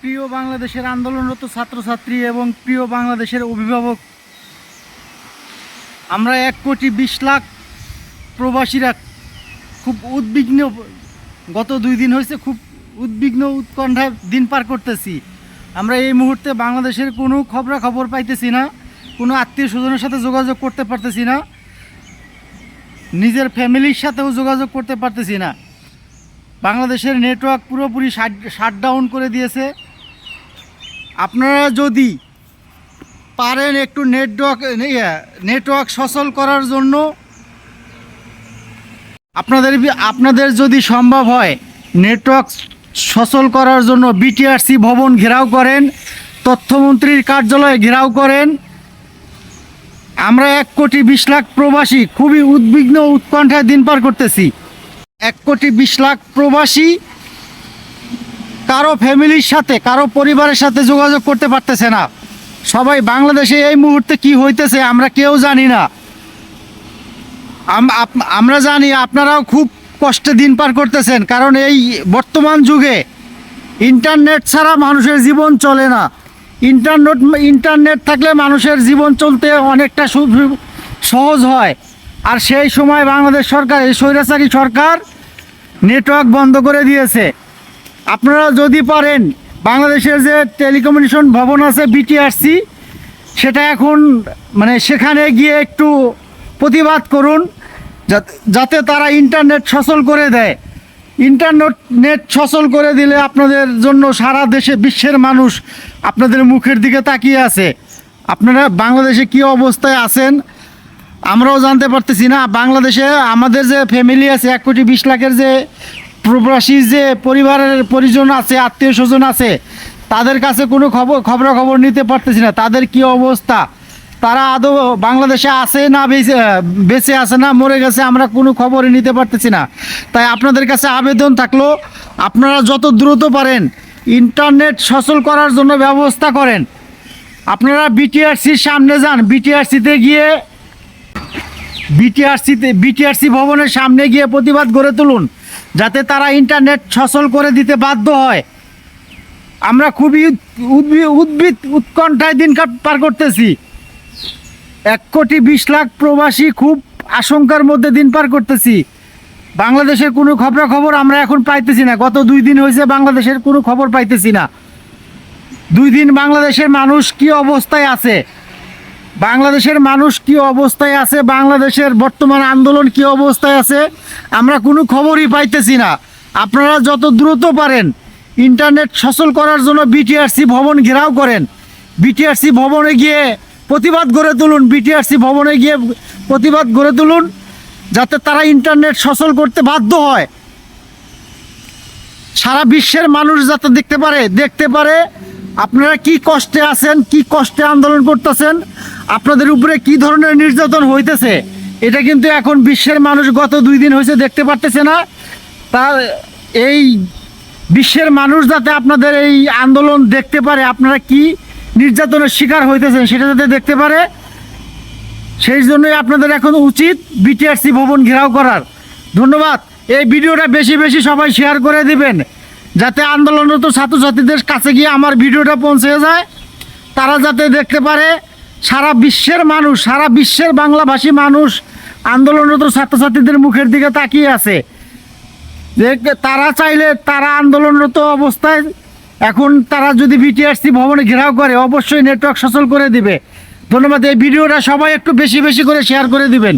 প্রিয় বাংলাদেশের আন্দোলনরত ছাত্রছাত্রী এবং প্রিয় বাংলাদেশের অভিভাবক, আমরা এক কোটি বিশ লাখ প্রবাসীরা খুব উদ্বিগ্ন, গত দুই দিন হয়েছে খুব উদ্বিগ্ন উৎকণ্ঠায় দিন পার করতেছি। আমরা এই মুহূর্তে বাংলাদেশের কোনো খবরাখবর পাইতেছি না, কোনো আত্মীয় স্বজনের সাথে যোগাযোগ করতে পারতেছি না, নিজের ফ্যামিলির সাথেও যোগাযোগ করতে পারতেছি না। বাংলাদেশের নেটওয়ার্ক পুরোপুরি শাট ডাউন করে দিয়েছে। আপনারা যদি পারেন একটু নেটওয়ার্ক নেটওয়ার্ক সচল করার জন্য, আপনাদের আপনাদের যদি সম্ভব হয় নেটওয়ার্ক সচল করার জন্য বিটিআরসি ভবন ঘেরাও করেন, তথ্যমন্ত্রীর কার্যালয় ঘেরাও করেন, আমরা এক কোটি বিশ লাখ প্রবাসী, খুবই উদ্বিগ্ন উৎকণ্ঠায় দিন পার করতেছি। এক কোটি বিশ লাখ প্রবাসী কারও ফ্যামিলির সাথে, কারও পরিবারের সাথে যোগাযোগ করতে পারতেছে না। সবাই বাংলাদেশে এই মুহূর্তে কি হইতেছে আমরা কেউ জানি না। আমরা জানি আপনারাও খুব কষ্টে দিন পার করতেছেন, কারণ এই বর্তমান যুগে ইন্টারনেট ছাড়া মানুষের জীবন চলে না। ইন্টারনেট ইন্টারনেট থাকলে মানুষের জীবন চলতে অনেকটা সহজ হয়। আর সেই সময় বাংলাদেশ সরকার, এই স্বৈরাচারী সরকার নেটওয়ার্ক বন্ধ করে দিয়েছে। আপনারা যদি পারেন, বাংলাদেশের যে টেলিকমিউনিকেশন ভবন আছে বিটিআরসি সেটা এখন মানে সেখানে গিয়ে একটু প্রতিবাদ করুন, যাতে- তারা ইন্টারনেট সচল করে দেয়। ইন্টারনেট নেট সচল করে দিলে আপনাদের জন্য সারা দেশে বিশ্বের মানুষ আপনাদের মুখের দিকে তাকিয়ে আছে। আপনারা বাংলাদেশে কি অবস্থায় আছেন, আমরাও জানতে পারতেছি না। বাংলাদেশে আমাদের যে ফ্যামিলি আছে, এক কোটি বিশ লাখের যে প্রবাসী যে পরিবারের পরিজন আছে, আত্মীয় স্বজন আছে, তাদের কাছে কোনো খবর, খবরাখবর নিতে পারতেছি না। তাদের কি অবস্থা? তারা আদৌ বাংলাদেশে আছে না বেঁচে বেঁচে আছে না, মরে গেছে, আমরা কোনো খবরই নিতে পারতেছি না। তাই আপনাদের কাছে আবেদন থাকল, আপনারা যত দ্রুত পারেন ইন্টারনেট সচল করার জন্য ব্যবস্থা করেন। আপনারা বিটিআরসির সামনে যান। বিটিআরসিতে গিয়ে, বিটিআরসিতে, বিটিআরসি ভবনের সামনে গিয়ে প্রতিবাদ গড়ে তুলুন। যাতে তারা ইন্টারনেট সচল করে দিতে বাধ্য হয়। আমরা খুবই উদ্বি- উদ্ভিদ উৎকণ্ঠায় দিন পার করতেছি। এক কোটি বিশ লাখ প্রবাসী খুব আশঙ্কার মধ্যে দিন পার করতেছি। বাংলাদেশের কোনো খবরাখবর আমরা এখন পাইতেছি না। গত দুই দিন হয়েছে বাংলাদেশের কোনো খবর পাইতেছি না। দুই দিন বাংলাদেশের মানুষ কি অবস্থায় আছে? বাংলাদেশের মানুষ কি অবস্থায় আছে? বাংলাদেশের বর্তমান আন্দোলন কি অবস্থায় আছে? আমরা কোনো খবরই পাইতেছি না। আপনারা যত দ্রুত পারেন ইন্টারনেট সচল করার জন্য বিটিআরসি ভবন ঘেরাও করেন। বিটিআরসি ভবনে গিয়ে প্রতিবাদ গড়ে তুলুন। বিটিআরসি ভবনে গিয়ে প্রতিবাদ গড়ে তুলুন, যাতে তারা ইন্টারনেট সচল করতে বাধ্য হয়। সারা বিশ্বের মানুষ যাতে দেখতে পারে দেখতে পারে আপনারা কি কষ্টে আছেন, কি কষ্টে আন্দোলন করতেছেন আপনাদের উপরে কি ধরনের নির্যাতন হইতেছে, এটা কিন্তু এখন বিশ্বের মানুষ গত দুই দিন হয়েছে দেখতে পারতেছে না। তা এই বিশ্বের মানুষ যাতে আপনাদের এই আন্দোলন দেখতে পারে, আপনারা কি নির্যাতনের শিকার হইতেছেন সেটা যাতে দেখতে পারে, সেই জন্যই আপনাদের এখন উচিত বিটিআরসি ভবন ঘেরাও করার। ধন্যবাদ। এই ভিডিওটা বেশি বেশি সবাই শেয়ার করে দিবেন, যাতে আন্দোলনরত ছাত্রছাত্রীদের কাছে গিয়ে আমার ভিডিওটা পৌঁছে যায়, তারা যাতে দেখতে পারে সারা বিশ্বের মানুষ, সারা বিশ্বের বাংলাভাষী মানুষ আন্দোলনরত ছাত্রছাত্রীদের মুখের দিকে তাকিয়ে আছে। যে তারা চাইলে তারা আন্দোলনরত অবস্থায় এখন তারা যদি বিটিআরসি ভবনে ঘেরাও করে, অবশ্যই নেটওয়ার্ক সচল করে দিবে। ধন্যবাদ, এই ভিডিওটা সবাই একটু বেশি বেশি করে শেয়ার করে দিবেন।